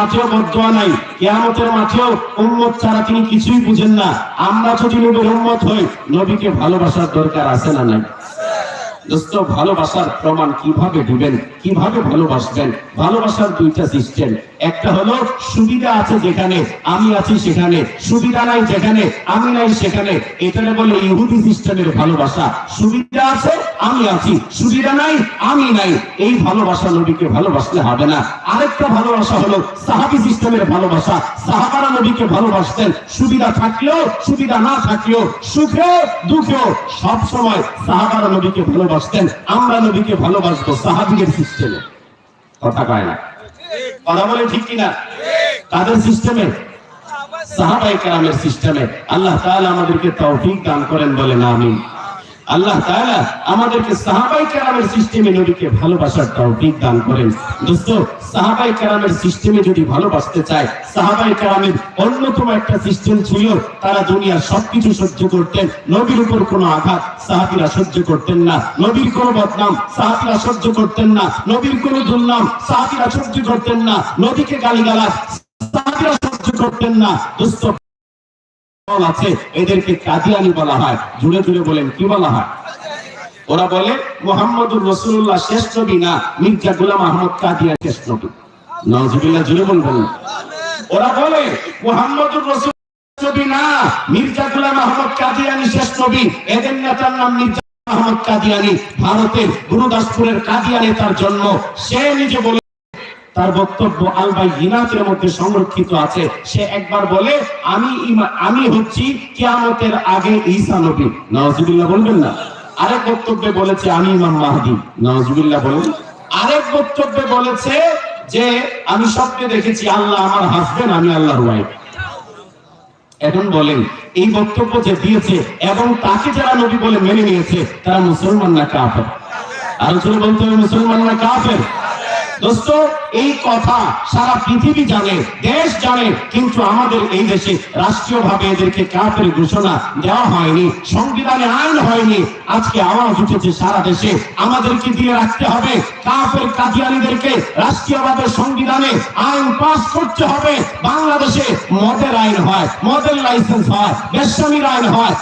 মাঠেও বদোয়া নাই। কেয়ামতের মাঠেও উম্মত ছাড়া তিনি কিছুই বুঝেন না। আমরা যদি নবীর উম্মত হই, নবীকে ভালোবাসার দরকার আছে না নাই? ভালোবাসার প্রমাণ কীভাবে দিবেন? কীভাবে ভালোবাসবেন? ভালোবাসার দুইটা সিস্টেম একটা হলো, সুবিধা আছে যেখানে, আমি আছি সেখানে। সুবিধা নাই যেখানে, আমি নাই সেখানে। এখানে বলে ইহুদি সিস্টেমের ভালোবাসা। সুবিধা আছে আমি আছি। সুবিধা নাই, আমি নাই। এই ভালোবাসা নবীকে ভালোবাসলে হবে না। আরেকটা ভালোবাসা হলো সাহাবি সিস্টেমের ভালোবাসা। সাহাবারা নবীকে ভালোবাসতেন। সুবিধা থাকলেও, সুবিধা না থাকলেও, সুখেও, দুঃখেও সব সময় সাহাবারা নবীকে ভালোবাসতেন। আমরা নবীকে ভালোবাসবো সাহাবিদের সিস্টেমে। কথা কয় না? কথা বলে ঠিক কিনা? তাদের সিস্টেমে? সাহাবাই কেরামের সিস্টেমে। আল্লাহ তাআলা আমাদেরকে তৌফিক দান করেন বলেন, আমিন। আল্লাহ তাআলা আমাদেরকে সাহাবাই কেরামের সিস্টেমে নবীকে ভালোবাসার তৌফিক দান করেন। দোস্ত, সাহাবাই কেরামের সিস্টেমে যদি ভালোবাসতে চায়, সাহাবাই কেরামের অন্যতম একটা সিস্টেম ছিল, তারা দুনিয়ার সবকিছু সহ্য করতেন। নবীর উপর কোনো আঘাত সাহাবীরা সহ্য করতেন না। নবীর কোনো বদনাম সাহাবীরা সহ্য করতেন না। নবীর কোনো দুর্নাম সাহাবীরা সহ্য করতেন না। নবীকে গালিগালাজ সাহাবীরা সহ্য করতেন না। দোস্ত আছে, এদেরকে কাদিয়ানি বলা হয়। জুড়ে জুড়ে বলেন, কি বলা হয়? ওরা বলে, মোহাম্মদুর রসুল্লাহ শেষ নবী না, মির্জা গুলাম আহমদ কাদিয়া শেষ নবী। নজরুল্লাহ জুড়ে বলবেন ওরা বলে, মোহাম্মদুর রসুল নবী না, মির্জা গুলাম আহমদ কাদিয়ানি শেষ নবী। এদের নেতার নাম মির্জা আহমদ কাদিয়ানি। ভারতের গুরুদাসপুরের কাদিয়ানি তার জন্ম সে নিজে বলে তার বক্তব্য আলবাই হিনাতের মধ্যে সংরক্ষিত আছে। সে একবার বলে, আমি আমি হচ্ছি কিয়ামতের আগে ঈসা নবী। নওয়াজুবিল্লাহ বলবেন না। আরেক বক্তব্যে বলেছে, আমি ইমাম মাহদি। নওয়াজুবিল্লাহ বলুন। আরেক বক্তব্যে বলেছে যে, আমি স্বপ্নে দেখেছি আল্লাহ আমার হাসবেন, আমি আল্লাহর ওয়াইফ। এখন বলেন, এই বক্তব্য যে দিয়েছে এবং তাকে যারা নবী বলে মেনে নিয়েছে, তারা মুসলমান না কাফের? আলোচনা বলতে হবে, মুসলমান না কাফের? দোস্ত, এই কথা সারা পৃথিবী জানে, দেশ জানে, কিন্তু আমাদের এই দেশে এদেরকে ঘোষণা দেওয়া হয়নি, সংবিধানে আইন হয়নি। আজকে আওয়াজ উঠেছে সারা দেশে, আমাদেরকে দিয়ে রাখতে হবে রাষ্ট্রীয়ভাবে সংবিধানে আইন পাস করতে হবে। বাংলাদেশে মদের আইন হয়, মদের লাইসেন্স হয়, বেশ্যামির আইন হয়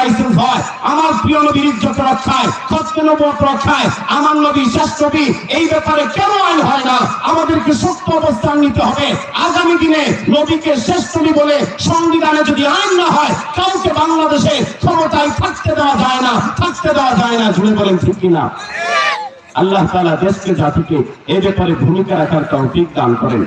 লাইসেন্স হয়। আমার প্রিয় নবীর ইজ্জত রক্ষায় সত্যনবত রক্ষায়, আমার নবী নবী, এই ব্যাপারে কেন আইন হয় না। আমাদেরকে শক্ত অবস্থান নিতে হবে। আগামী দিনে নবীকে নবী বলে সংবিধানে যদি আইন না হয়, কাউকে বাংলাদেশে ক্ষমতায় থাকতে দেওয়া যায় না, থাকতে দেওয়া যায় না। জুড়ে বলেন, ঠিক কিনা আল্লাহ তালা দেশকে, জাতিকে এ ব্যাপারে ভূমিকা রাখার তৌফিক দান করেন।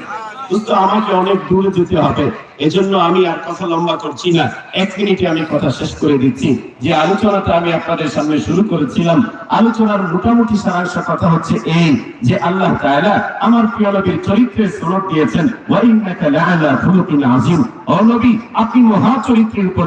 কিন্তু আমাকে অনেক দূরে যেতে হবে। এজন্য আমি আর কথা লম্বা করছি না। এক মিনিটে আমি কথা শেষ করে দিচ্ছি। যে আলোচনাটা আমি আপনাদের সামনে শুরু করেছিলাম, আলোচনার মোটামুটি সারাংশ কথা হচ্ছে এই যে আল্লাহ তাআলা আমার প্রিয় নবীর চরিত্রের সুরত দিয়েছেন, ওয়া ইন্নাকা লাআলা খুলুকিন আজিম ও আপনি মহা চরিত্রের উপর